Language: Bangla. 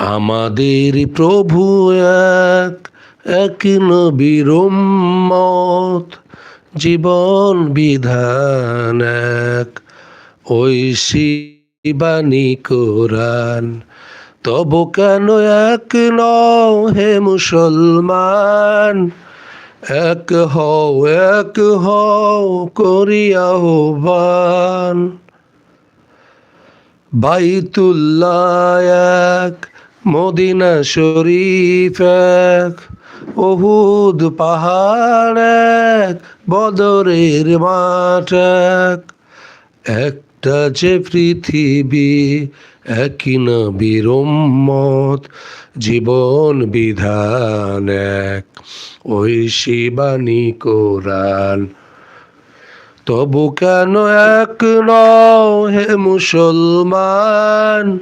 আমাদের প্রভু এক এক নবীর উম্মত, জীবন বিধান এক। ঐশী বাণী কোরআন, তবু কেন এক নও হে মুসলমান? এক হও এক হও করিয়া আহ্বান। বাইতুল্লাহ এক মদিনা শরীফ এক ওহুদ পাহাড় এক, বদরের মাঠ এক। একটা যে পৃথিবী, একই নবীর উম্মত, জীবন বিধান এক। ওই শিবানী কোরআন। তবু কেন এক নও হে মুসলমান?